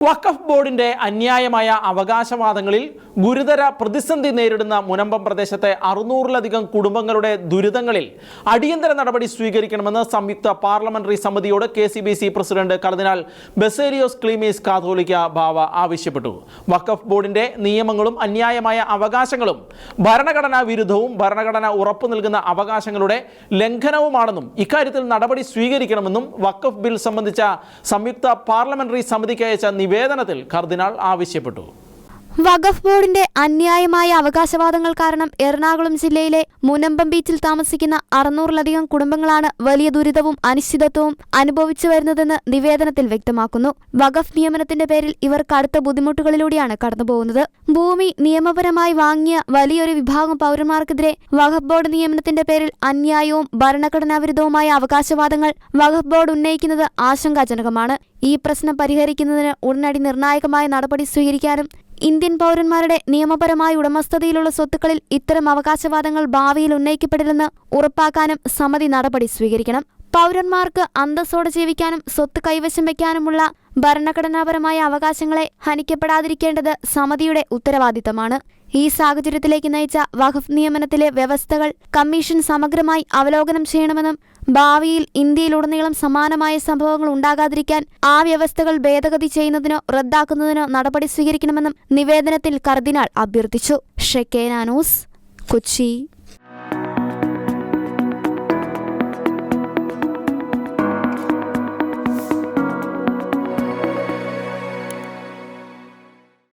വഖഫ് ബോർഡിന്റെ അന്യായമായ അവകാശവാദങ്ങളിൽ ഗുരുതര പ്രതിസന്ധി നേരിടുന്ന മുനമ്പം പ്രദേശത്തെ അറുന്നൂറിലധികം കുടുംബങ്ങളുടെ ദുരിതങ്ങളിൽ അടിയന്തര നടപടി സ്വീകരിക്കണമെന്ന് സംയുക്ത parliamentary സമിതിയോട് K president cardinal Baselios Cleemis Catholicos Bava ആവശ്യപ്പെട്ടു. വഖഫ് ബോർഡിന്റെ നിയമങ്ങളും അന്യായമായ അവകാശങ്ങളും ഭരണഘടനാ വിരുദ്ധവും ഭരണഘടന ഉറപ്പു നൽകുന്ന അവകാശങ്ങളുടെ ലംഘനവുമാണെന്നും ഇക്കാര്യത്തിൽ നടപടി സ്വീകരിക്കണമെന്നും വഖഫ് ബിൽ സംബന്ധിച്ച സംയുക്ത പാർലമെന്ററി സമിതിക്ക് അയച്ച നിവേദനത്തിൽ കർദിനാൾ ആവശ്യപ്പെട്ടു. വഖഫ് ബോർഡിന്റെ അന്യായമായ അവകാശവാദങ്ങൾ കാരണം എറണാകുളം ജില്ലയിലെ മുനമ്പം ബീച്ചിൽ താമസിക്കുന്ന അറുന്നൂറിലധികം കുടുംബങ്ങളാണ് വലിയ ദുരിതവും അനിശ്ചിതത്വവും അനുഭവിച്ചു വരുന്നതെന്ന് നിവേദനത്തിൽ വ്യക്തമാക്കുന്നു. വഖഫ് നിയമനത്തിന്റെ പേരിൽ ഇവർ കടുത്ത ബുദ്ധിമുട്ടുകളിലൂടെയാണ് കടന്നുപോകുന്നത്. ഭൂമി നിയമപരമായി വാങ്ങിയ വലിയൊരു വിഭാഗം പൌരന്മാർക്കെതിരെ വഖഫ് ബോർഡ് നിയമനത്തിന്റെ പേരിൽ അന്യായവും ഭരണഘടനാവിരുദ്ധവുമായ അവകാശവാദങ്ങൾ വഖഫ് ബോർഡ് ഉന്നയിക്കുന്നത് ആശങ്കാജനകമാണ്. ഈ പ്രശ്നം പരിഹരിക്കുന്നതിന് ഉടനടി നിർണായകമായ നടപടി സ്വീകരിക്കാനും ഇന്ത്യൻ പൗരന്മാരുടെ നിയമപരമായ ഉടമസ്ഥതയിലുള്ള സ്വത്തുക്കളിൽ ഇത്തരം അവകാശവാദങ്ങൾ ഭാവിയിൽ ഉന്നയിക്കപ്പെടില്ലെന്ന് ഉറപ്പാക്കാനും സമിതി നടപടി സ്വീകരിക്കണം. പൗരന്മാർക്ക് അന്തസ്സോടെ ജീവിക്കാനും സ്വത്ത് കൈവശം വയ്ക്കാനുമുള്ള ഭരണഘടനാപരമായ അവകാശങ്ങളെ ഹനിക്കപ്പെടാതിരിക്കേണ്ടത് സമിതിയുടെ ഉത്തരവാദിത്തമാണ്. ഈ സാഹചര്യത്തിലേക്ക് നയിച്ച വഖഫ് നിയമനത്തിലെ വ്യവസ്ഥകൾ കമ്മീഷൻ സമഗ്രമായി അവലോകനം ചെയ്യണമെന്നും ഭാവിയിൽ ഇന്ത്യയിലുടനീളം സമാനമായ സംഭവങ്ങൾ ഉണ്ടാകാതിരിക്കാൻ ആ വ്യവസ്ഥകൾ ഭേദഗതി ചെയ്യുന്നതിനോ റദ്ദാക്കുന്നതിനോ നടപടി സ്വീകരിക്കണമെന്നും നിവേദനത്തിൽ കർദിനാൾ അഭ്യർത്ഥിച്ചു. ഷെക്കേനാനൂസ് കൊച്ചി.